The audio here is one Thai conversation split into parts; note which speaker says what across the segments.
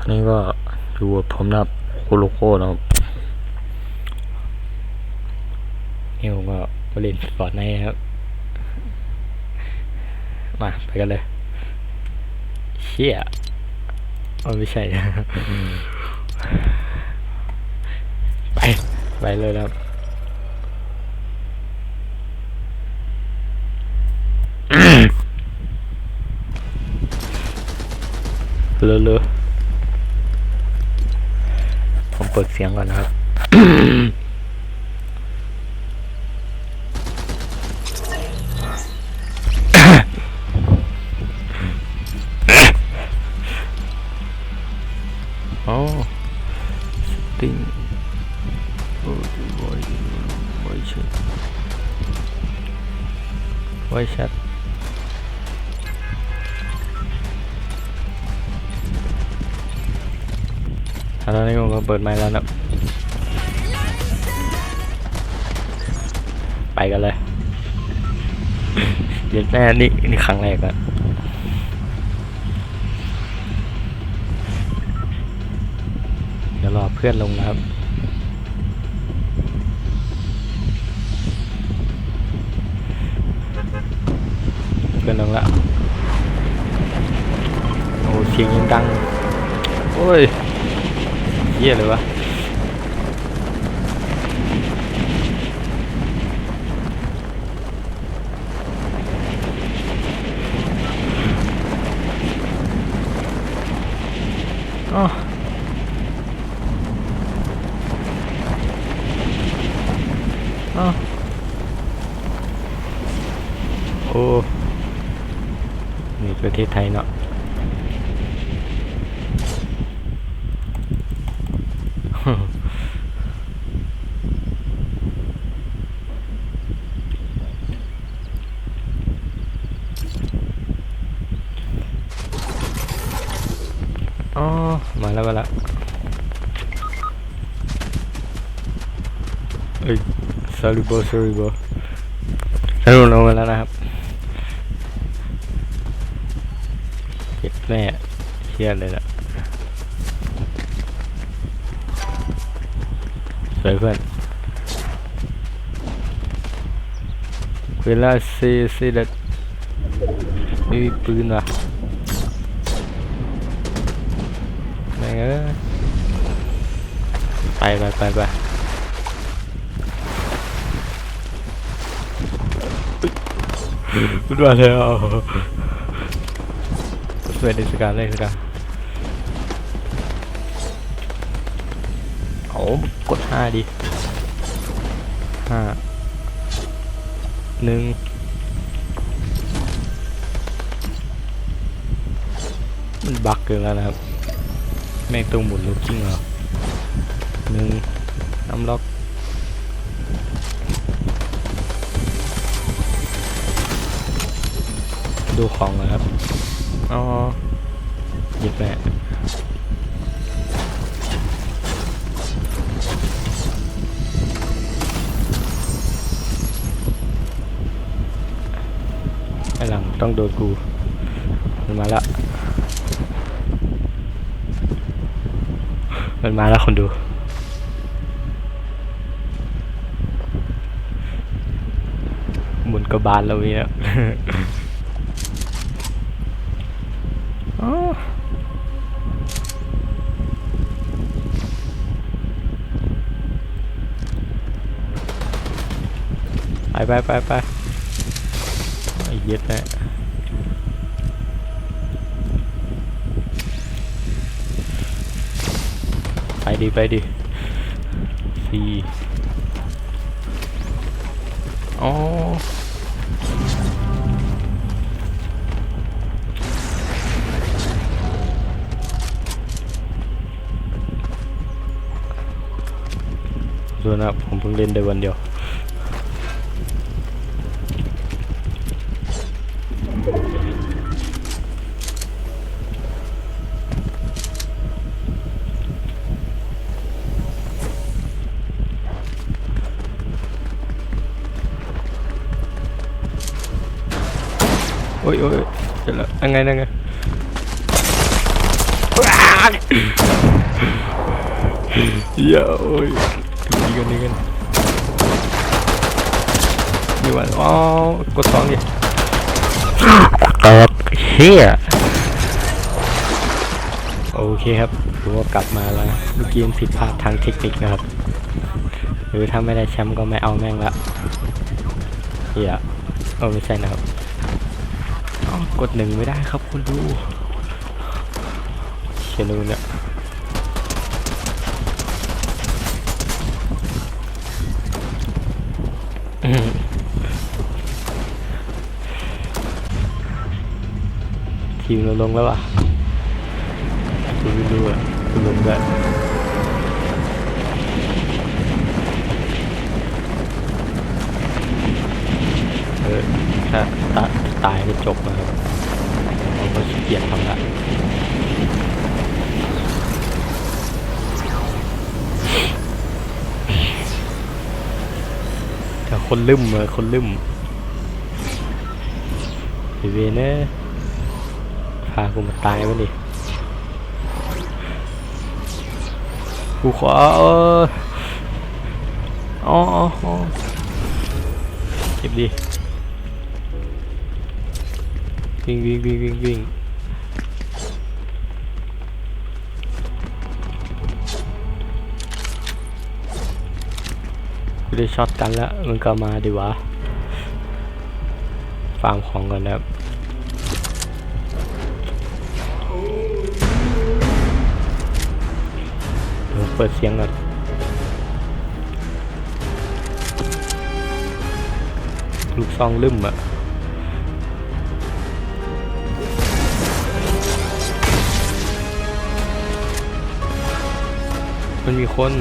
Speaker 1: อันนี้ก็อยู่กับผมนับโอโลโก้นะครับนี่ผมก็มาเล่นฟอร์ดในครับ มา ไปกันเลย เชี่ยเอาไม่ใช่ไป ไปเลยครับเลอะเลอะ เปิดเสียงก่อนนะครับอ๋อสติงโอ้ยไว้ไว้ชัดไว้ชัด ตอนนี้ผมก็เปิดไมค์แล้วนะไปกันเลยเย็นแม่นี่นี่ครั้งแรกอะเดี๋ยวรอเพื่อนลงนะครับเพื่อนลงละโอ้เสียงยังดัง โอ้ย เยี่ยเลยวะอ๋ออ๋อโอ้ นี่ประเทศไทยเนาะ อ๋อ มาแล้วมาแล้วเอ้ย sorry bro sorry bro สรุปลงมาแล้วนะครับเจ็บแน่เครียดเลยนะสวยเพื่อนเวลาซีซีเด็ดไม่มีปืนว่ะแม่งเอ้ยไปไปไปไป พูดว่าแล้วเปิดดิสการเลยสการโอ้กดห้าดิห้าหนึ่งมันบักเกินแล้วนะครับ แม่งต้องหมุนลูกจริงเหรอหนึ่งน้ำล็อก ดูของนะครับ อ๋อหยิบแม่ไอหลังต้องโดนกู มันมาแล้วมันมาแล้วคนดูหมุนกระบาลเราเนี่ย อ๋อ ไปไปไปไปไอ้เย็ดแม่ไปดิไปดิสี่อ๋อดูนะผมเพิ่งเล่นได้วันเดียว อ้ยโอ้ยเดี๋ยวละยังไงยังไงว้ากเยอะโอ้ยนี่กันนี่กันนี่วันอ๋อกดสองดิเกิดเฮียโอเคครับถือว่ากลับมาแล้วเมื่อกี้มันผิดพลาดทางเทคนิคนะครับ หรือถ้าไม่ได้แชมป์ก็ไม่เอาแม่งละเฮียเออไม่ใช่นะครับอ้าว กดหนึ่งไม่ได้ครับคุณดูเขียนดูเนี่ยทีมเราลงแล้วอะดูดูอะดูลงด้วยเออถ้าตา ตายก็จบนะครับเราก็ขี้เกียจทำละแต่คนลืมเออคนลืมไอเวเนอร์พากูมาตายวะดิกูขอเอออ๋ออ๋อเก็บดิ วิ่งวิ่งวิ่งวิ่งวิ่งกูได้ช็อตกันแล้วมันก็มาดีวะฟาร์มของก่อนนะครับเปิดเสียงก่อนลูกซองลืมอะ มันมีคน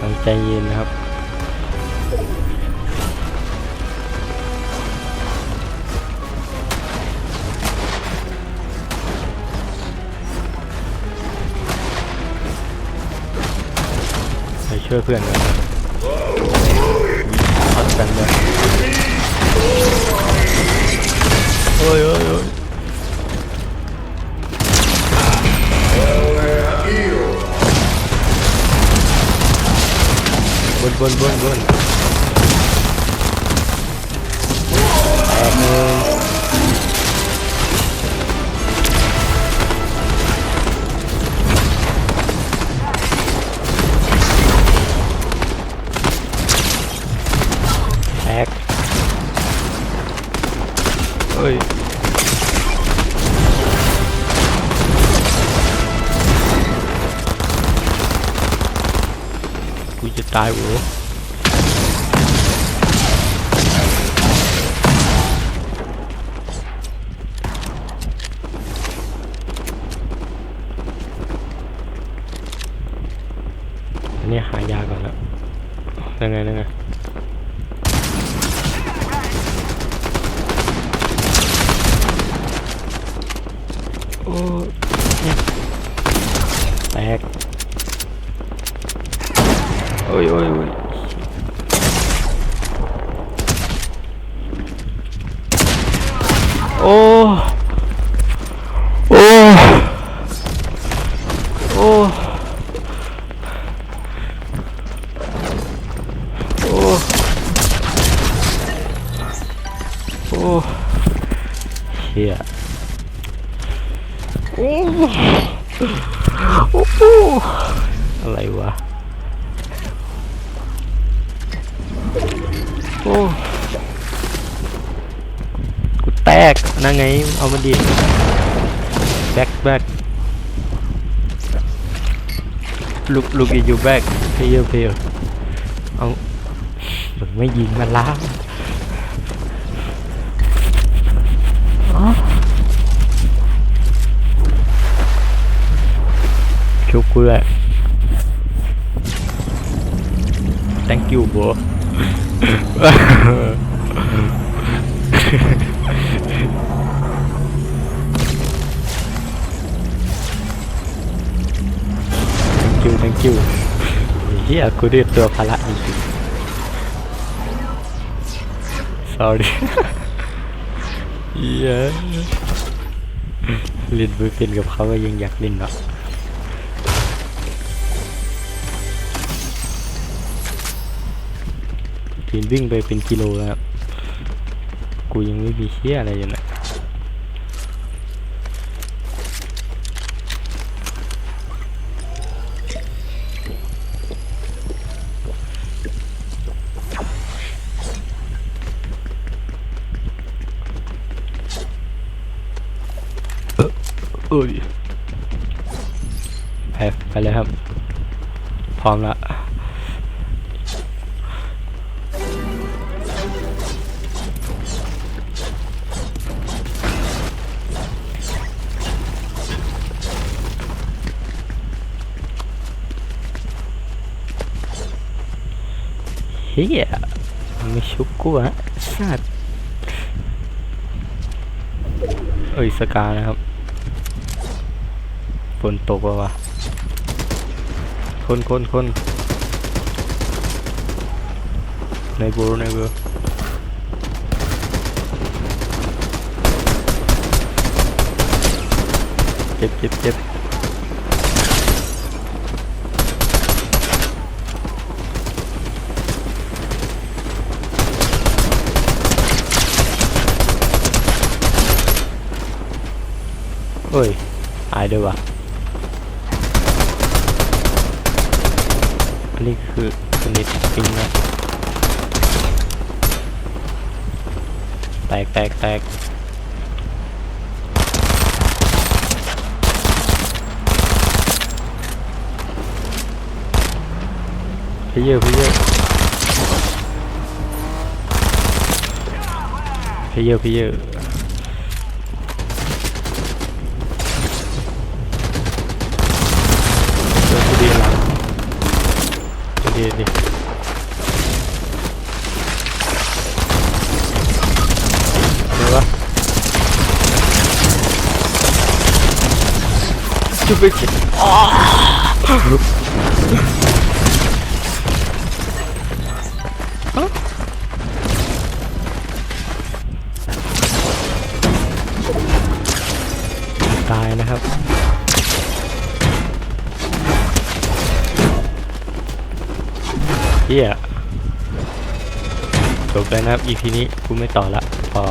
Speaker 1: ต้งใจเย็นนะครับ ไปช่วยเพื่อนกันครัดกันเลยโอ้ยโอ้ย โอ้ย กูจะตายโว้อันนี้หายาก่อนแล้วยังไงยังไงโอ้ ฮียโอ้โหโอ้โหอะไรวะ โอ้กูแตกนั่งไง เอามาดิแบ็คแบ็คลุกลุกอีอยู่แบ็คเพย์เพย์เอามึงไม่ยิงมันล้างอ๋อ ชุบกูด้วย thank you bro คิว thank you เฮียกูเรียกตัวภาระจริงๆ sorry เฮียเล่นไม่เป็นกับเขาก็ยังอยากเล่นเนาะ ปีนวิ่งไปเป็นกิโลแล้วครับกูยังไม่มีเชี่ยอะไรอยู่นะเอ้ยไปไปเลยครับ พร้อมละ เฮียไม่ชุบกูอะสัตว์เอ้ยสกานะครับฝนตกว่ะวะคนคนคนในบูในบูเจ็บเจ็บเจ็บ เฮ้ยตายด้วยวะอันนี้คือสนิทปิงนะแตกแตกแตกพี่เยอะพี่เยอะพี่เยอะพี่เยอะเจอผู้ดีหลัง ดีดีเดี๋ยววะจุดไปจิตายนะครับ เฮียจบแล้วนะครับ EP นี้กูไม่ต่อละ พอ